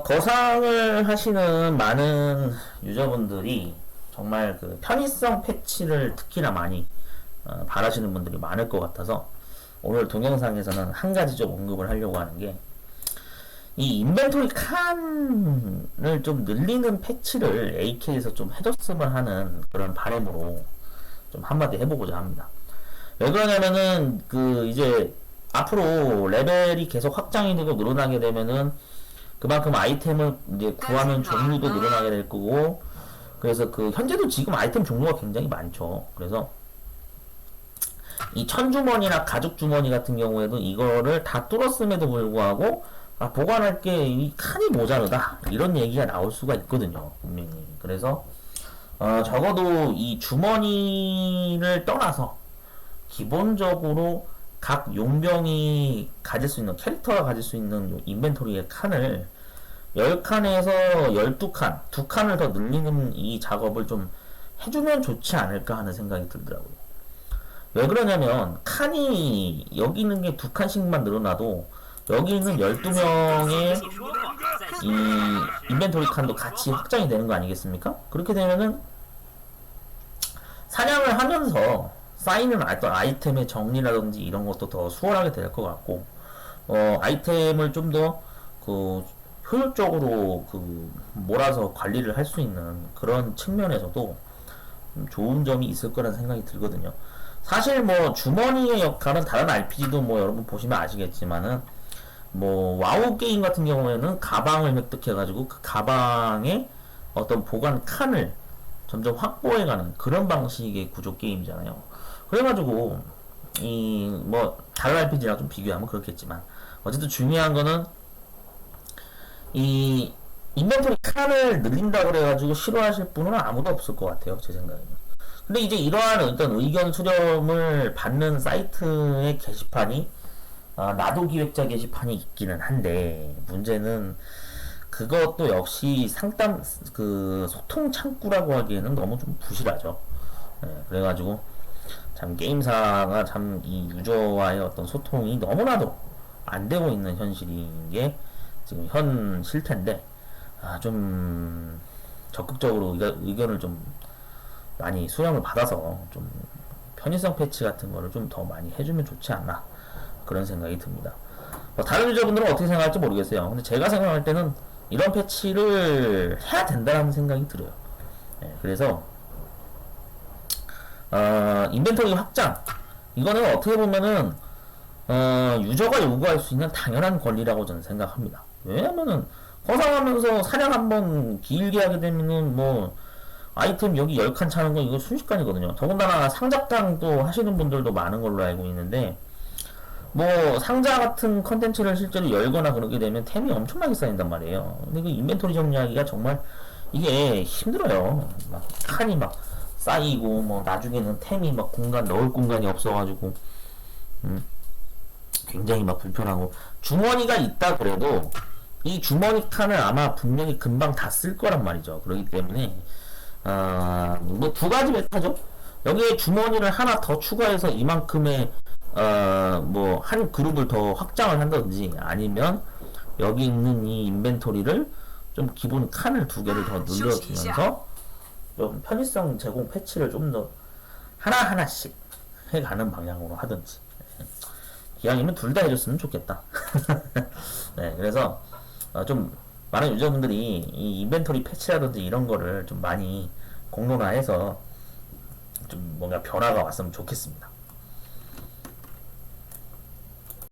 어, 거상을 하시는 많은 유저분들이 정말 그 편의성 패치를 특히나 많이 어, 바라시는 분들이 많을 것 같아서 오늘 동영상에서는 한 가지 좀 언급을 하려고 하는 게 이 인벤토리 칸을 좀 늘리는 패치를 AK에서 좀 해줬으면 하는 그런 바람으로 좀 한마디 해보고자 합니다. 왜 그러냐면은 그 이제 앞으로 레벨이 계속 확장이 되고 늘어나게 되면은 그만큼 아이템을 이제 구하는 종류도 늘어나게 될 거고. 그래서 그 현재도 지금 아이템 종류가 굉장히 많죠. 그래서 이 천주머니나 가죽주머니 같은 경우에도 이거를 다 뚫었음에도 불구하고 아, 보관할 게 이 칸이 모자르다. 이런 얘기가 나올 수가 있거든요 분명히. 그래서 어, 적어도 이 주머니를 떠나서 기본적으로 각 용병이 가질 수 있는 캐릭터가 가질 수 있는 요 인벤토리의 칸을 10칸에서 12칸, 2칸을 더 늘리는 이 작업을 좀 해주면 좋지 않을까 하는 생각이 들더라고요. 왜 그러냐면 칸이 여기 있는 게 두 칸씩만 늘어나도 여기 있는 12명의 이 인벤토리 칸도 같이 확장이 되는 거 아니겠습니까? 그렇게 되면은 사냥을 하면서 쌓이는 어떤 아이템의 정리라든지 이런 것도 더 수월하게 될 것 같고 어 아이템을 좀 더 그 효율적으로 그 몰아서 관리를 할 수 있는 그런 측면에서도 좀 좋은 점이 있을 거라는 생각이 들거든요. 사실 뭐 주머니의 역할은 다른 RPG도 뭐 여러분 보시면 아시겠지만은 뭐 와우 게임 같은 경우에는 가방을 획득해가지고 그 가방에 어떤 보관 칸을 점점 확보해가는 그런 방식의 구조 게임이잖아요. 그래가지고 이 뭐 다른 RPG랑 좀 비교하면 그렇겠지만 어쨌든 중요한 거는 이 인벤토리 칸을 늘린다 그래가지고 싫어하실 분은 아무도 없을 것 같아요 제 생각에는. 근데 이제 이러한 어떤 의견 수렴을 받는 사이트의 게시판이 아, 나도 기획자 게시판이 있기는 한데 문제는 그것도 역시 상담 그 소통 창구라고 하기에는 너무 좀 부실하죠. 예, 그래가지고 참 게임사가 참 이 유저와의 어떤 소통이 너무나도 안 되고 있는 현실인 게 지금 현 실태인데 아, 좀 적극적으로 의견, 의견을 좀 많이 수렴을 받아서 좀 편의성 패치 같은 거를 좀 더 많이 해주면 좋지 않나 그런 생각이 듭니다. 뭐 다른 유저분들은 어떻게 생각할지 모르겠어요. 근데 제가 생각할 때는 이런 패치를 해야 된다는 생각이 들어요. 예, 그래서 어, 인벤토리 확장 이거는 어떻게 보면은 어, 유저가 요구할 수 있는 당연한 권리라고 저는 생각합니다. 왜냐면은 허상하면서 사냥 한번 길게 하게 되면은 뭐 아이템 여기 10칸 차는 건 이거 순식간이거든요. 더군다나 상작장도 하시는 분들도 많은 걸로 알고 있는데 뭐 상자 같은 컨텐츠를 실제로 열거나 그러게 되면 템이 엄청나게 쌓인단 말이에요. 근데 그 인벤토리 정리하기가 정말 이게 힘들어요. 막 칸이 막 쌓이고 뭐 나중에는 템이 막 공간 넣을 공간이 없어가지고 음, 굉장히 막 불편하고 주머니가 있다 그래도 이 주머니 칸을 아마 분명히 금방 다 쓸 거란 말이죠. 그렇기 때문에 어 뭐 두 가지 메타죠. 여기에 주머니를 하나 더 추가해서 이만큼의 어 뭐 한 그룹을 더 확장을 한다든지 아니면 여기 있는 이 인벤토리를 좀 기본 칸을 두 개를 더 늘려주면서 좀 편의성 제공 패치를 좀 더 하나 하나씩 해가는 방향으로 하든지 기왕이면 둘 다 해줬으면 좋겠다. 네, 그래서 어, 좀 많은 유저분들이 이 인벤토리 패치라든지 이런 거를 좀 많이 공론화해서 좀 뭔가 변화가 왔으면 좋겠습니다.